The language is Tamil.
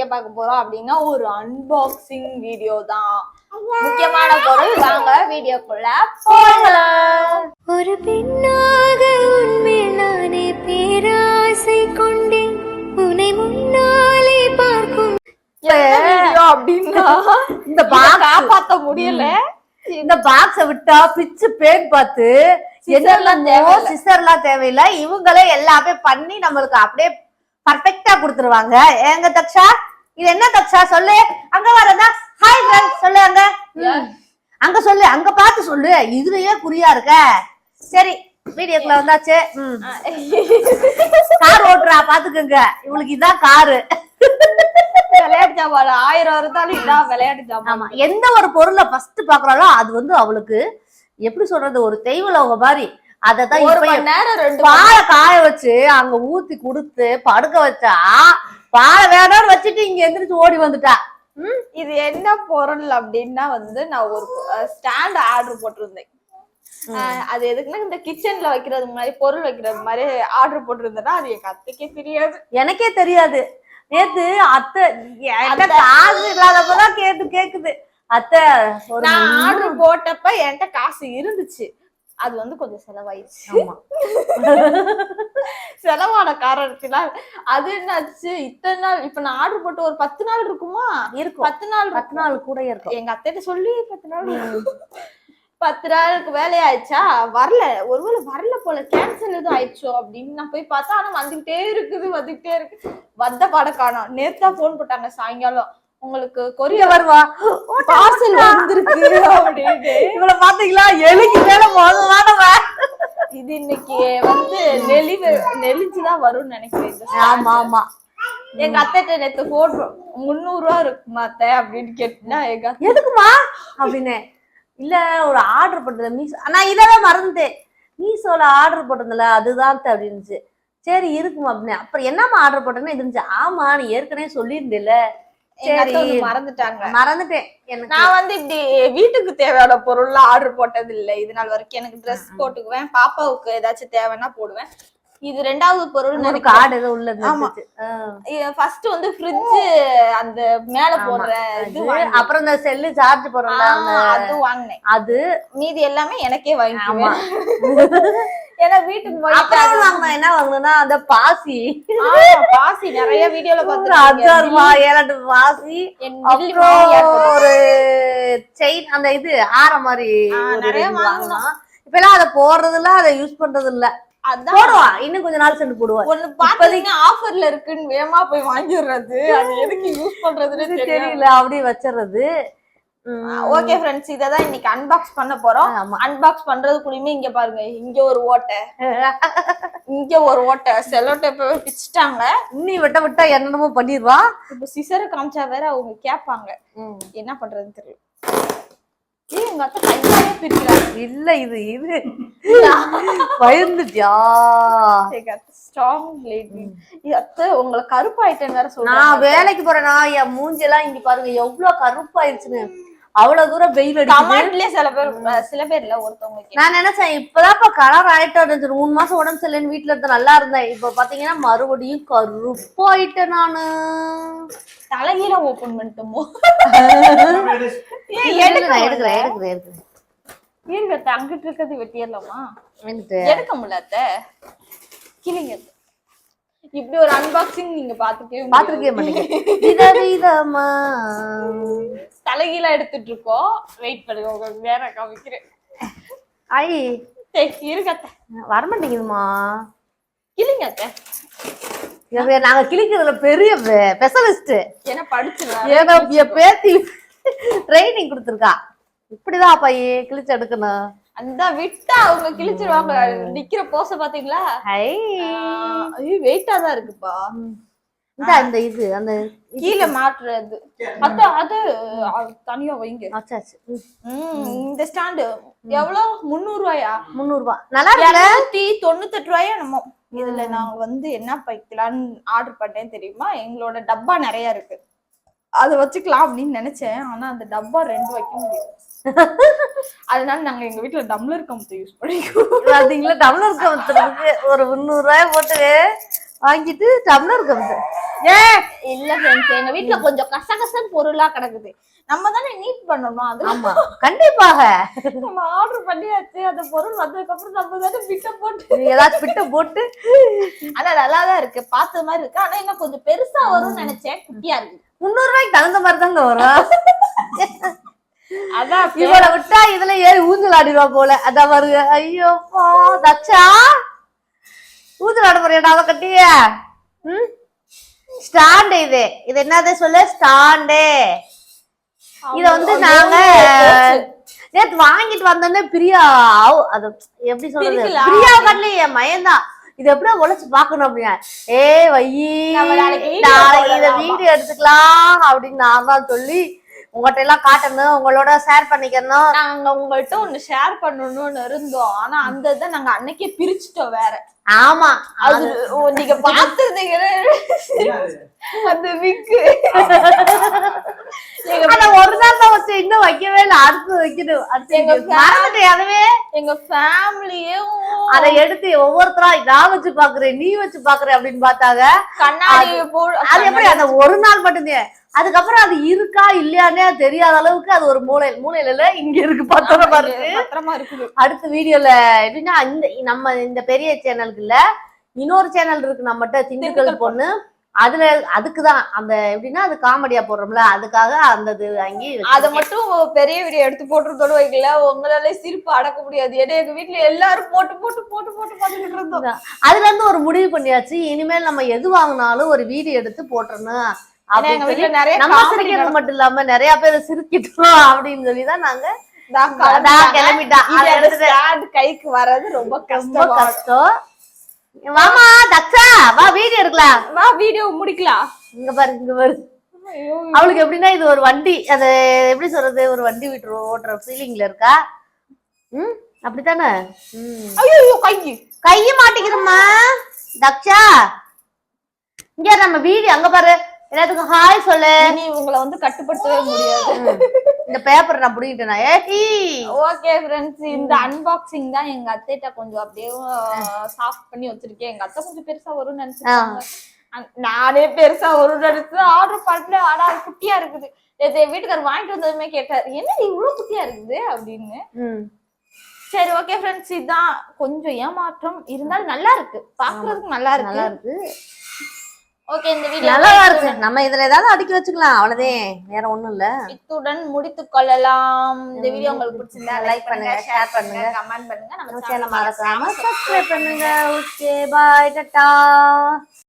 இன்னைக்கு பார்க்க போறோம் அப்படின்னா ஒரு அன்பாக்சிங் வீடியோ தான். முக்கியமான பொருள் வாங்க வீடியோக்குள்ள போகலாம். ஒரு பெண்ணாக உன்மேல் நானே பேராசை கொண்டேன். உன்னை முன்னாலே பார்க்கும். அப்படின்னா இந்த காப்பாத்த முடியல. இந்த பாக்ஸ விட்டா பிச்சு பேன் பார்த்து என்னெல்லாம். சிஸ்டர்லாம் தேவையில்ல. இவங்களே எல்லாமே பண்ணி நம்மளுக்கு அப்படியே பர்ஃபெக்ட்டா கொடுத்துருவாங்க. ஏங்க தக்ஷா? இது என்ன தக்ஷா? சொல்லு. அங்க வரதா? ஹாய் சொல்லு அங்க. அங்க சொல்லு. அங்க பார்த்து சொல்லு. இதுலயே குறியா இருக்க. சரி வீடியோக்குள்ள வந்தாச்சு. கார் ஓட்டுறா பாத்துக்கோங்க இவளுக்கு இதான் காரு. விளையாட்டு ஆயிரம் இதான் விளையாட்டு ஆமா. எந்த ஒரு பொருளை ஃபர்ஸ்ட் பாக்குறாளோ அது வந்து அவளுக்கு எப்படி சொல்றது ஒரு தெய்வலோக மாதிரி. அததான் ஒரு இப்ப மணி நேரம் ரெண்டு மணி பாலை காய வச்சு அங்க ஊத்தி கொடுத்து படுக்க வச்சா பாலை வேணாம்னு வச்சுட்டு இங்க எந்திரிச்சு ஓடி வந்துட்டா. இது என்ன பொருள் அப்படின்னா வந்து நான் ஒரு ஸ்டாண்ட் ஆர்டர் போட்டிருந்தேன். அது எதுக்குன்னா இந்த கிச்சன்ல வைக்கிறது மாதிரி பொருள் வைக்கிறது மாதிரி ஆர்டர் போட்டிருந்தேன்னா அது எங்க அத்தைக்கே தெரியாது. எனக்கே தெரியாது. நேத்து அத்தை காசு இல்லாதப்பதான் கேட்டு கேக்குது. அத்தை நான் ஆர்டர் போட்டப்ப என்கிட்ட காசு இருந்துச்சு. அது வந்து கொஞ்சம் செலவாயிடுச்சு. ஆமா. செலவான காரணத்தினால் அது என்னாச்சு? இத்தனை நாள் இப்ப நான் ஆர்டர் போட்டு ஒரு பத்து நாள் இருக்குமா? இருக்கும். பத்து நாள் பத்து நாள் கூட இருக்கும். எங்க அத்தைகிட்ட சொல்லி பத்து நாள் பத்து நாளுக்கு வேலையாயிடுச்சா வரல. ஒருவேளை வரல போல. கேன்சல் எதுவும் ஆயிடுச்சோ அப்படின்னு நான் போய் பார்த்தா ஆனா வந்துகிட்டே இருக்குது வந்துகிட்டே இருக்கு. வந்த படம் காணோம். நேத்தா போன் போட்டாங்க சாயங்காலம். உங்களுக்கு கொரியர் வருவா? பார்சல் வந்திருக்கு அப்படின்னு இவள பாத்தீங்களா எலிக்கு மேல மோதமானவ இது இன்னைக்கு வந்து நெளிவு நெளிஞ்சுதான் வரும்னு நினைக்கிறேன். ஆமா ஆமா. எங்க அத்தைட்ட நேத்து போடுறோம் முந்நூறு ரூபா இருக்குமா அத்தை அப்படின்னு கேட்டுனா எங்க அத்தை எதுக்குமா? அப்படின்னு. இல்ல ஒரு ஆர்டர் பண்றது மீஷோ நான் இதெல்லாம் மறந்துட்டேன். மீஷோல ஆர்டர் போட்டதுல அதுதான் அத்தை அப்படின்னுச்சு. சரி இருக்குமா அப்படின்னு. அப்புறம் என்னம்மா ஆர்டர் போட்டேன்னு இருந்துச்சு ஆமா நீ ஏற்கனவே சொல்லியிருந்தேல மறந்துட்டாங்க. மறந்துட்டேன். நான் வந்து இப்படி வீட்டுக்கு தேவையான பொருள்லாம் ஆர்டர் போட்டது இல்லை இது நாள் வரைக்கும் எனக்கு ட்ரெஸ் போட்டுக்குவேன். பாப்பாவுக்கு ஏதாச்சும் தேவைன்னா போடுவேன். இது ரெண்டாவது பொருள் கார்டு ஏதோ உள்ள ஆமா. ஃபர்ஸ்ட் வந்து ஃப்ரிட்ஜ் அந்த மேல போடுற இது. அப்புறம் இந்த செல்லு சார்ஜ் அந்த அது வாங்கினேன். அது மீதி எல்லாமே எனக்கே வாங்கிக்குவேன். ஏன்னா வீட்டுக்கு போயிட்டு அப்புறம் வாங்கினேன். என்ன வாங்கினா அந்த பாசி. பாசி நிறைய வீடியோல பாத்துருக்கீங்க அஞ்சாறு ஏழு பாசி. ஒரு செயின் அந்த இது ஆற மாதிரி நிறைய. வாங்கலாம் இப்ப எல்லாம் அதை போடுறது இல்ல அதை யூஸ் பண்றது இல்ல போடுவான் இன்னும் கொஞ்ச நாள் சென்று போடுவான் ஒண்ணு பாத்தீங்கன்னா ஆஃபர்ல இருக்குன்னு வேகமா போய் வாங்கிடுறது. அது எதுக்கு யூஸ் பண்றதுன்னு தெரியல. அப்படியே வச்சிடுறது. ஓகே ஃப்ரெண்ட்ஸ் இததான் இன்னைக்கு அன்பாக்ஸ் பண்ண போறோம். அன்பாக்ஸ் பண்றதுக்குள்ளயுமே இங்க பாருங்க இங்க ஒரு ஓட்டை. இங்க ஒரு ஓட்டை. செலோ டேப் பிச்சுட்டாங்க. இன்னி விட்ட விட்டா என்னென்னமோ பண்ணிடுவா. இப்ப சிசரை காமிச்சா வேற அவங்க கேட்பாங்க. என்ன பண்றதுன்னு தெரியல. எங்க அத்தை கையாலே பிரிக்கிறாங்க. இல்ல இது இது. பயந்துட்டியா? எங்க அத்தை ஸ்ட்ராங் லேடி அத்தை உங்களை கருப்பாயிட்டேன்னு வேற நான் சொல்றாங்க வேலைக்கு போறேனா? என் மூஞ்சி எல்லாம் இங்க பாருங்க எவ்வளவு கருப்பாயிருச்சுன்னு. அவ்வளவு தூரம் வெயில் அடிக்குது சில பேர் சில பேர் இல்ல ஒருத்தவங்க. நான் நினைச்சேன் இப்பதான்ப்பா கலர் ஆயிட்டோம் மூணு மாசம் உடம்பு சரியில்லைன்னு வீட்டுல இருந்து நல்லா இருந்தேன் இப்ப பாத்தீங்கன்னா மறுபடியும் கருப்பாயிட்டேன் நானு தலைகீழ ஓபன் பண்ணிட்டோமோ எடுக்கிறேன் எடுக்கிறேன் எடுக்கிறேன் அத்தை, அங்கிட்டு இருக்கிறது வெட்டிடலாமா. எடுக்க முடியல அத்தை. கிளிங்க. இப்படி ஒரு அன்பாக்சிங் நீங்க பாத்துக்கவே பாத்திருக்கே முடியாது. மாட்டேங்க. தலைகீழ எடுத்துட்டு இருக்கோம் வெயிட் பண்ணுங்க உங்களுக்கு வேற காமிக்கிறேன் ஐ. சரி, இருங்க அத்தை. வரமாட்டேங்குதுமா. கிளிங்க அத்தை. நாங்க கிழிக்கிறதுல பெரிய ஸ்பெஷலிஸ்ட் ஏன்னா என் பேத்தி ட்ரைனிங் கொடுத்துருக்கா. இப்படிதான் பையே கிழிச்சு எடுக்கணும். அந்த விட்டா அவங்க கிழிச்சிருவாங்க. நிக்கிற போச பாத்தீங்களா? ஐ வெயிட்டா தான் இருக்குப்பா. இந்த அந்த இது அந்த கீழே மாட்டுறது. அது அது தனியா வைங்க. ஆச்சாச்சு இந்த ஸ்டாண்டு. எவ்வளவு முந்நூறு ரூபாயா முந்நூறு ரூபாய் நல்லா இருநூத்தி தொண்ணூத்தெட்டு ரூபாயா நம்ம இதுல நாங்க வந்து என்ன பைக்கலான்னு ஆர்டர் பண்ணேன் தெரியுமா? எங்களோட டப்பா நிறைய இருக்கு. அதை வச்சுக்கலாம் அப்படின்னு நினைச்சேன். ஆனா அந்த டப்பா ரெண்டு வைக்க முடியாது அதனால நாங்க எங்க வீட்டுல டம்ளர் கம்பத்தை யூஸ் பண்ணிக்குவோம். பாத்தீங்களா டம்ளர் கவுத்துறதுக்கு ஒரு முந்நூறு ரூபாய் போட்டு வாங்கிட்டு டம்ளர் கம்பு ஏ இல்ல ஃப்ரெண்ட்ஸ் எங்க வீட்ல கொஞ்சம் கசகசன் பொருளா கிடக்குது. நம்ம தானே நீட் பண்ணணும் அது. ஆமா கண்டிப்பாக. நம்ம ஆர்டர் பண்ணியாச்சு அந்த பொருள் வந்ததுக்கு அப்புறம் நம்ம தானே பிட்ட. போட்டு ஏதாச்சும் பிட்ட போட்டு. ஆனா நல்லா தான் இருக்கு பார்த்த மாதிரி இருக்கு. ஆனா இன்னும் கொஞ்சம் பெருசா வரும்னு நினைச்சேன் குட்டியா இருக்கு. முந்நூறு ரூபாய்க்கு தகுந்த மாதிரி தாங்க வரும். அதான் இவளை விட்டா இதுல ஏறி ஊஞ்சல் ஆடிடுவா போல. அதான் வருங்க ஐயோப்பா தச்சா. ஊஞ்சல் ஆட போறியா அவ கட்டிய? ம்? ஸ்டாண்டு இது. இது என்னது சொல்லு? ஸ்டாண்டு. இத வந்து நாங்க நேத்து வாங்கிட்டு வந்தோன்னே பிரியா அது எப்படி சொல்றது. பிரியா கண்ணு என் மயன்தான் இது எப்படியா உழைச்சு பாக்கணும் அப்படின்னா ஏ வையி நாளைக்கு இத? வீடியோ எடுத்துக்கலாம் அப்படின்னு நான் தான் சொல்லி உங்கள்ட்ட எல்லாம் காட்டணும் உங்களோட ஷேர் பண்ணிக்கணும். நாங்க உங்கள்ட்ட ஒண்ணு ஷேர் பண்ணணும்னு இருந்தோம். ஆனா அந்த இதை நாங்க அன்னைக்கே பிரிச்சுட்டோம் வேற. ஆமா. அது நீங்க பாத்துருந்தீங்க அந்த விக்கு. ஒரு நாள் தான் வச்சு இன்னும் வைக்கவே இல்லை. அடுத்து வைக்கணும். அடுத்து எங்க வைக்கணும். மறந்துட்டேன் அதுவே. எங்க ஃபேமிலியும் அதை எடுத்து ஒவ்வொருத்தரா நான் வச்சு பாக்குறேன் நீ வச்சு பாக்குறேன் அப்படின்னு பார்த்தாங்க. கண்ணாடி போ அது எப்படி? அந்த ஒரு நாள் மட்டும்தான் அதுக்கப்புறம் அது இருக்கா இல்லையானே தெரியாத அளவுக்கு அது ஒரு மூளை மூளையில இல்ல இங்க இருக்கு. பத்திரமா இருக்கு. பத்திரமா இருக்குது. அடுத்த வீடியோல எப்படின்னா இந்த நம்ம இந்த பெரிய சேனலுக்கு இல்ல இன்னொரு சேனல் இருக்கு நம்மகிட்ட திண்டுக்கல் பொண்ணு. அதுல அதுக்குதான். அந்த எப்படின்னா அது காமெடியா போடுறோம்ல அதுக்காக அந்த இது வாங்கி அத மட்டும் பெரிய வீடியோ எடுத்து போட்டுருக்கோம் வைக்கல உங்களால சிரிப்பு அடக்க முடியாது. ஏன்னா எங்க வீட்ல எல்லாரும் போட்டு போட்டு போட்டு போட்டு பாத்துக்கிட்டு இருந்தோம். அதுல இருந்து ஒரு முடிவு பண்ணியாச்சு. இனிமேல் நம்ம எது வாங்கினாலும் ஒரு வீடியோ எடுத்து போட்டுறணும் மட்டும் இல்லாம நிறைய பேர் சிரிக்கிட்டோம் அப்படின்னு சொல்லி தான் நாங்க கிளம்பிட்டா கைக்கு வர்றது ரொம்ப ரொம்ப கஷ்டம் கஷ்டம். வாமா தக்ஷா வா வீடியோ எடுக்கலாம். வா வீடியோ முடிக்கலாம். இங்க பாரு இங்க பாரு. அவளுக்கு எப்படின்னா இது ஒரு வண்டி அது எப்படி சொல்றது ஒரு வண்டி விட்டு ஓட்டுற ஃபீலிங்ல இருக்கா? ம் அப்படித்தானே? ம். ஐயோ கை கைய மாட்டிக்கிறம்மா தக்ஷா இங்க நம்ம வீடியோ அங்க பாரு. எல்லாத்துக்கும் ஹாய் சொல்லு. இனி உங்களை வந்து கட்டுப்படுத்தவே முடியாது. இந்த பேப்பர் நான் புடிக்கிட்டேனா ஏடி ஓகே ஃப்ரெண்ட்ஸ் இந்த அன்பாக்சிங் தான் எங்க அத்தைட்ட கொஞ்சம் அப்படியே சாஃப்ட் பண்ணி வச்சிருக்கேன். எங்க அத்தை கொஞ்சம் பெருசா வரும்னு அ- நானே பெருசா வரும்னு நினைச்சு ஆர்டர் பண்ணேன் ஆனா அது குட்டியா இருக்குது. வீட்டுக்காரர் வாங்கிட்டு வந்ததுமே கேட்டார் என்ன இவ்வளவு குட்டியா இருக்குது? அப்படின்னு. சரி ஓகே ஃப்ரெண்ட்ஸ் இதுதான் கொஞ்சம் ஏமாற்றம். இருந்தாலும் நல்லா இருக்கு. பாக்குறதுக்கு நல்லா நல்லா இருக்கு இருக்கு. ஓகே இந்த வீடியோ நல்லா இருக்கு நம்ம இதுல ஏதாவது அடுக்கி வச்சுக்கலாம். அவ்வளவுதான் வேற ஒண்ணும் இல்ல. இத்துடன் முடித்துக் கொள்ளலாம். இந்த. வீடியோ உங்களுக்கு பிடிச்சிருந்தா லைக் பண்ணுங்க ஷேர் பண்ணுங்க. கமெண்ட் பண்ணுங்க. நம்ம சேனல் மறக்காம சப்ஸ்கிரைப் பண்ணுங்க. Okay bye Tata